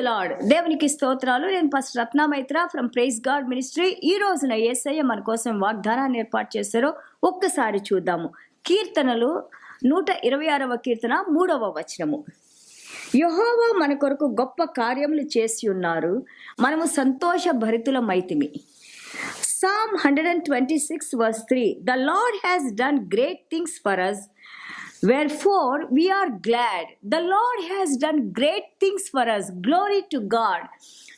Lord దేవునికి స్తోత్రాలు. నేను first Ratnamaitra from Praise God Ministry ఈ రోజున ఏసయ్య మన కోసం వాగ్దానాన్ని ఏర్పాటు చేశారో ఒక్కసారి చూద్దాము. కీర్తనలు నూట ఇరవై ఆరవ కీర్తన మూడవ వచనము. యహోవా మన కొరకు గొప్ప కార్యములు చేసి ఉన్నారు. మనము సంతోష భరితులమైతిమి Psalm 126 verse 3 The Lord has done great things for us. Wherefore we are glad. The Lord has done great things for us. Glory to God.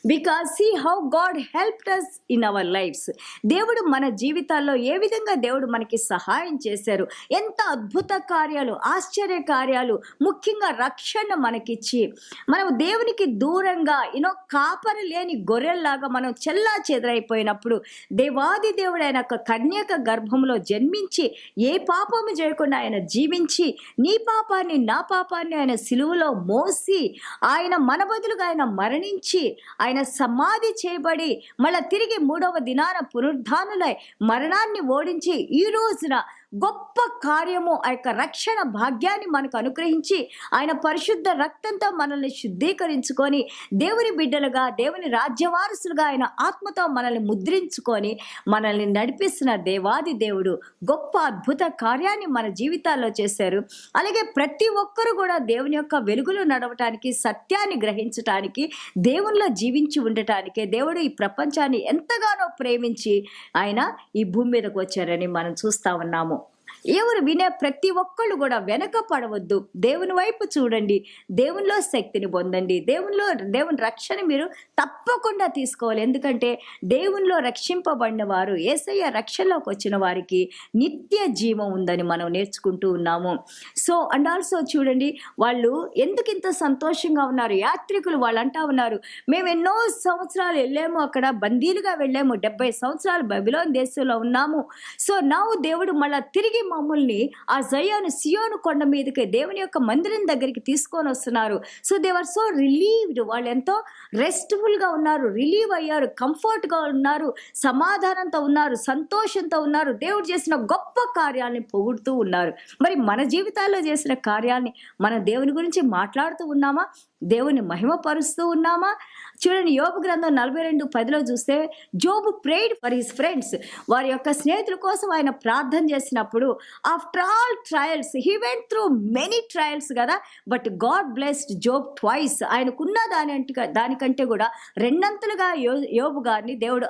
Because see how God help us in our lives దేవుడు మన జీవితాల్లో ఏ విధంగా దేవుడు మనకి సహాయం చేశారు? ఎంత అద్భుత కార్యాలు ఆశ్చర్య కార్యాలు ముఖ్యంగా రక్షణ మనకిచ్చి. మనం దేవునికి దూరంగా యూనో కాపరి లేని గొర్రెల్లాగా మనం చెల్లా చెదరైపోయినప్పుడు దేవాది దేవుడు ఆయన ఒక కన్యక గర్భంలో జన్మించి ఏ పాపము చేయకుండా ఆయన జీవించి నీ పాపాన్ని నా పాపాన్ని ఆయన సిలువలో మోసి ఆయన మన బదులుగా ఆయన మరణించి ఆయన సమాధి చేయబడి మళ్ళా తిరిగి మూడవ దినాన పునరుద్ధానులై మరణాన్ని ఓడించి ఈ రోజున గొప్ప కార్యము ఆ యొక్క రక్షణ భాగ్యాన్ని మనకు అనుగ్రహించి ఆయన పరిశుద్ధ రక్తంతో మనల్ని శుద్ధీకరించుకొని దేవుని బిడ్డలుగా దేవుని రాజ్యవారసులుగా ఆయన ఆత్మతో మనల్ని ముద్రించుకొని మనల్ని నడిపిస్తున్న దేవాది దేవుడు గొప్ప అద్భుత కార్యాన్ని మన జీవితాల్లో చేశారు. అలాగే ప్రతి ఒక్కరు కూడా దేవుని యొక్క వెలుగులో నడవటానికి సత్యాన్ని గ్రహించటానికి దేవునిలో జీవించి ఉండటానికి దేవుడు ఈ ప్రపంచాన్ని ఎంతగానో ప్రేమించి ఆయన ఈ భూమి మీదకు వచ్చారని మనం చూస్తా ఉన్నాము. ఎవరు వినే ప్రతి ఒక్కళ్ళు కూడా వెనక పడవద్దు దేవుని వైపు చూడండి. దేవునిలో శక్తిని పొందండి. దేవునిలో దేవుని రక్షణ మీరు తప్పకుండా తీసుకోవాలి. ఎందుకంటే దేవునిలో రక్షింపబడిన వారు ఏసయ్య రక్షణలోకి వచ్చిన వారికి నిత్య జీవం ఉందని మనం నేర్చుకుంటూ ఉన్నాము. సో అండ్ ఆల్సో చూడండి వాళ్ళు ఎందుకు ఇంత సంతోషంగా ఉన్నారు? యాత్రికులు వాళ్ళు అంటా ఉన్నారు. మేము ఎన్నో సంవత్సరాలు వెళ్ళాము అక్కడ. బందీలుగా వెళ్ళాము. డెబ్బై సంవత్సరాలు బబిలోన్ దేశంలో ఉన్నాము. సో నా దేవుడు మళ్ళీ తిరిగి మమ్మల్ని ఆ జయాను సియోను కొండ మీదకి దేవుని యొక్క మందిరం దగ్గరికి తీసుకొని వస్తున్నారు. సో దేవర్ సో రిలీవ్డ్ వాళ్ళు ఎంతో రెస్ట్ఫుల్గా ఉన్నారు రిలీవ్ అయ్యారు కంఫర్ట్గా ఉన్నారు సమాధానంతో ఉన్నారు సంతోషంతో ఉన్నారు. దేవుడు చేసిన గొప్ప కార్యాన్ని పొగుడుతూ ఉన్నారు. మరి మన జీవితాల్లో చేసిన కార్యాన్ని మన దేవుని గురించి మాట్లాడుతూ ఉన్నామా? దేవుని మహిమపరుస్తూ ఉన్నామా? చూడండి యోబు గ్రంథం నలభై రెండు పదిలో చూస్తే Job prayed for his friends. వారి యొక్క స్నేహితుల కోసం ఆయన ప్రార్థన చేసినప్పుడు after all trials he went through many trials కదా but God blessed Job twice. ఆయనకున్న దాని అంటే దానికంటే కూడా రెండంతలుగా యో యోబు గారిని దేవుడు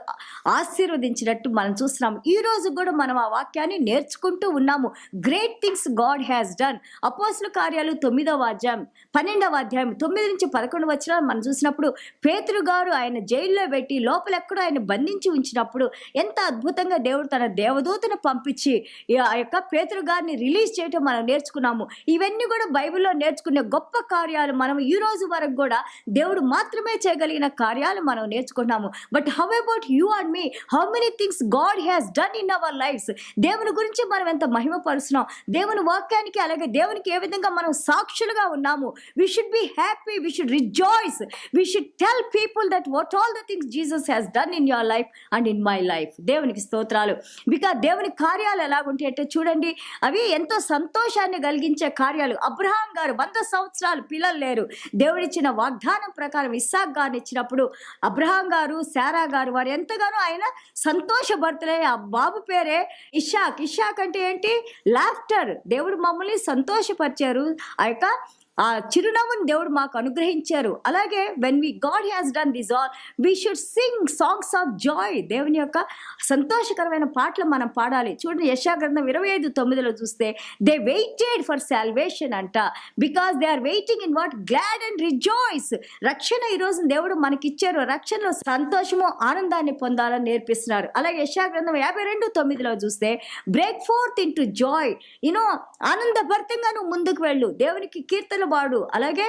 ఆశీర్వదించినట్టు మనం చూస్తున్నాము. ఈ రోజు కూడా మనం ఆ వాక్యాన్ని నేర్చుకుంటూ ఉన్నాము. Great things God has done అపోసుల కార్యాలు తొమ్మిదవ అధ్యాయం పన్నెండవ అధ్యాయం తొమ్మిది నుంచి పదకొండు వచ్చిన మనం చూసినప్పుడు పేతురు గారు ఆయన జైల్లో పెట్టి లోపల ఎక్కడో ఆయన బంధించి ఉంచినప్పుడు ఎంత అద్భుతంగా దేవుడు తన దేవదూతను పంపించి ఆ యొక్క పేతురు గారిని రిలీజ్ చేయటం మనం నేర్చుకున్నాము. ఇవన్నీ కూడా బైబిల్లో నేర్చుకునే గొప్ప కార్యాలు మనం ఈ రోజు వరకు కూడా దేవుడు మాత్రమే చేయగలిగిన కార్యాలు మనం నేర్చుకున్నాము. But how about you and me how many things God has done in our lives దేవుని గురించి మనం ఎంత మహిమపరుస్తున్నాం? దేవుని వాక్యానికి అలాగే దేవునికి ఏ విధంగా మనం సాక్షులుగా ఉన్నాము? We should be happy we should rejoice we should tell people that what all the things Jesus has done in your life and in my life దేవునికి స్తోత్రాలు. బికా దేవుని కార్యాలు ఎలాగుంటాయి అంటే చూడండి. అవి ఎంతో సంతోషాన్ని కలిగించే కార్యాలు. అబ్రహాం గారు వంద సంవత్సరాలు పిల్లలు లేరు. దేవుడిచ్చిన వాగ్దానం ప్రకారం ఇస్సాక్ గారిని ఇచ్చినప్పుడు అబ్రహాం గారు శారా గారు వారు ఎంతగానో ఆయన సంతోషభర్తలే ఆ బాబు పేరే ఇషాక్. ఇషాక్ అంటే ఏంటి? లాఫ్టర్. దేవుడు మమ్మల్ని సంతోషపరిచారు. ఆ యొక్క ఆ చిరునవ్వుని దేవుడు మాకు అనుగ్రహించారు. అలాగే when we God has done this all we should sing songs of joy దేవుని యొక్క సంతోషకరమైన పాటలు మనం పాడాలి. చూడండి యశాగ్రంథం ఇరవై ఐదు తొమ్మిదిలో చూస్తే దే వెయిటెడ్ ఫర్ సాల్వేషన్ అంట. Because they are waiting in what glad and rejoice రక్షణ ఈ దేవుడు మనకిచ్చారు. రక్షణలో సంతోషము ఆనందాన్ని పొందాలని నేర్పిస్తున్నారు. అలాగే యశాగ్రంథం యాభై రెండు తొమ్మిదిలో చూస్తే break forth into joy you know ఆనందభరితంగా నువ్వు ముందుకు వెళ్ళు. దేవునికి కీర్తన వాడు అలాగే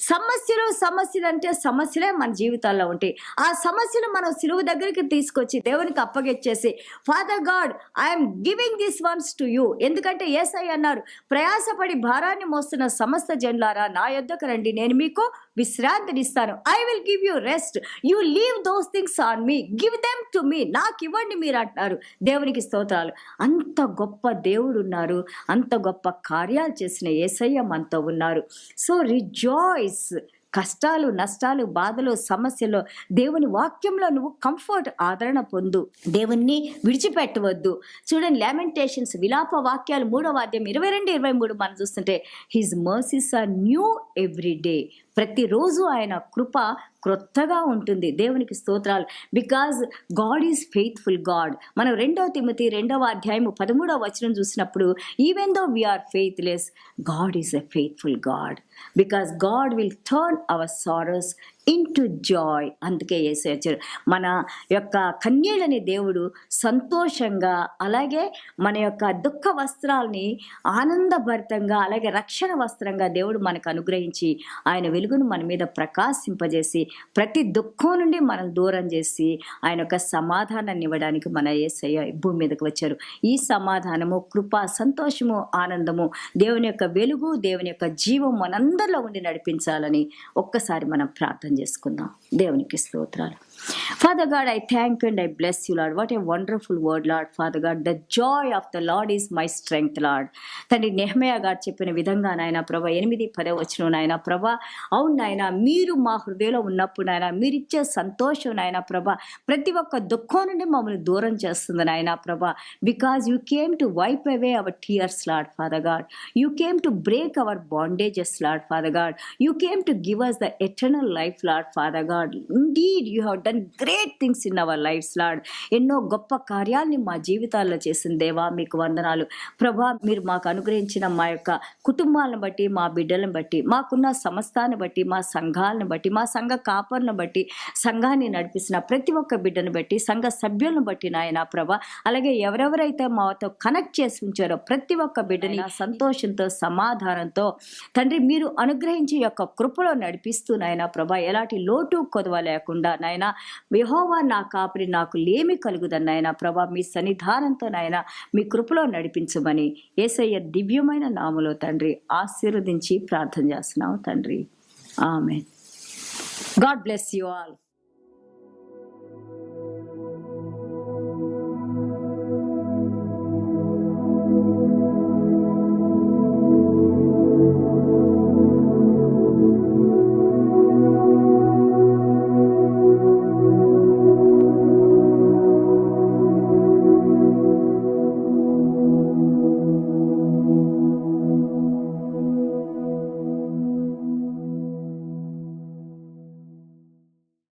సమస్యలు సమస్యలు అంటే సమస్యలే మన జీవితాల్లో ఉంటాయి. ఆ సమస్యలు మనం సిలువు దగ్గరికి తీసుకొచ్చి దేవునికి అప్పగించేసి Father God I'm giving this ones to you ఎందుకంటే ఏసై అన్నారు ప్రయాసపడి భారాన్ని మోస్తున్న సమస్త జన్లారా నా యొద్దకు రండి. నేను మీకు విశ్రాంతినిస్తాను. I will give you rest you leave those things on me give them to me నాకు ఇవ్వండి మీరు అంటున్నారు దేవునికి స్తోత్రాలు. అంత గొప్ప దేవుడు ఉన్నారు అంత గొప్ప కార్యాలు చేసిన ఏసయ్య మనతో ఉన్నారు. సో రిజాయిస్ కష్టాలు నష్టాలు బాధలు సమస్యలు దేవుని వాక్యంలో నువ్వు కంఫర్ట్ ఆదరణ పొందు. దేవుణ్ణి విడిచిపెట్టవద్దు. చూడండి లామెంటేషన్స్ విలాప వాక్యాలు మూడవ అధ్యాయం ఇరవై రెండు ఇరవై మూడు మనం చూస్తుంటే his mercies are new every day ప్రతిరోజు ఆయన కృప క్రొత్తగా ఉంటుంది. దేవునికి స్తోత్రాలు. Because God is faithful God మనం రెండవ తిమ్మతి రెండవ అధ్యాయము పదమూడవ వచనం చూసినప్పుడు even though we are faithless God is a faithful God because God will turn our sorrows into joy అందుకే వేసే వచ్చారు మన యొక్క కన్యలని దేవుడు సంతోషంగా అలాగే మన యొక్క దుఃఖ వస్త్రాల్ని ఆనందభరితంగా అలాగే రక్షణ వస్త్రంగా దేవుడు మనకు అనుగ్రహించి ఆయన వెలుగును మన మీద ప్రకాశింపజేసి ప్రతి దుఃఖం నుండి మనం దూరం చేసి ఆయన యొక్క సమాధానాన్ని ఇవ్వడానికి మన ఏసయ్య భూమి మీదకి వచ్చారు. ఈ సమాధానము కృప సంతోషము ఆనందము దేవుని యొక్క వెలుగు దేవుని యొక్క జీవం మనందరిలో ఉండి నడిపించాలని ఒక్కసారి మనం ప్రార్థన చేసుకుందాం. దేవునికి స్తోత్రాలు. Father God I thank and I bless you Lord what a wonderful word Lord Father God the joy of the Lord is my strength Lord తండ్రి నెహమయ గారు చెప్పిన విధంగా నాయన ప్రభా ఎనిమిది పదే వచ్చిన నాయన ప్రభా. అవును నాయన మీరు మా హృదయంలో ఉన్నప్పుడు నాయన మీరిచ్చే సంతోషం నాయన ప్రభా ప్రతి ఒక్క దుఃఖం నుండి మమ్మల్ని దూరం చేస్తుంది నాయన ప్రభా. Because you came to wipe away our tears Lord Father God you came to break our bondages Lord Father God you came to give us the eternal life Lord Father God indeed you have done great things in our lives Lord ఎన్నో గొప్ప కార్యాల్ని మా జీవితాల్లో చేసిన దేవా మీకు వందనాలు. ప్రభా మీరు మాకు అనుగ్రహించిన మా యొక్క కుటుంబాలను బట్టి మా బిడ్డలను బట్టి మాకున్న సంస్థాన్ని బట్టి మా సంఘాలను బట్టి మా సంఘ కాపర్ను బట్టి సంఘాన్ని నడిపిస్తున్న ప్రతి ఒక్క బిడ్డను బట్టి సంఘ సభ్యులను బట్టి నాయన ప్రభా. అలాగే ఎవరెవరైతే మాతో కనెక్ట్ చేసి ఉంచారో ప్రతి ఒక్క బిడ్డని సంతోషంతో సమాధానంతో తండ్రి మీరు అనుగ్రహించి యొక్క కృపలో నడిపిస్తూ నాయన ప్రభా ఎలాంటి లోటు కొదవ లేకుండా నాయన యెహోవా నా కాపరి నాకు లేమి కలుగుదన్నాయన ప్రభా మీ సన్నిధానంతో నాయన మీ కృపలో నడిపించమని ఏసయ్య దివ్యమైన నామలో తండ్రి ఆశీర్వదించి ప్రార్థన చేస్తున్నావు తండ్రి. ఆమె గాడ్ బ్లెస్ యు ఆల్.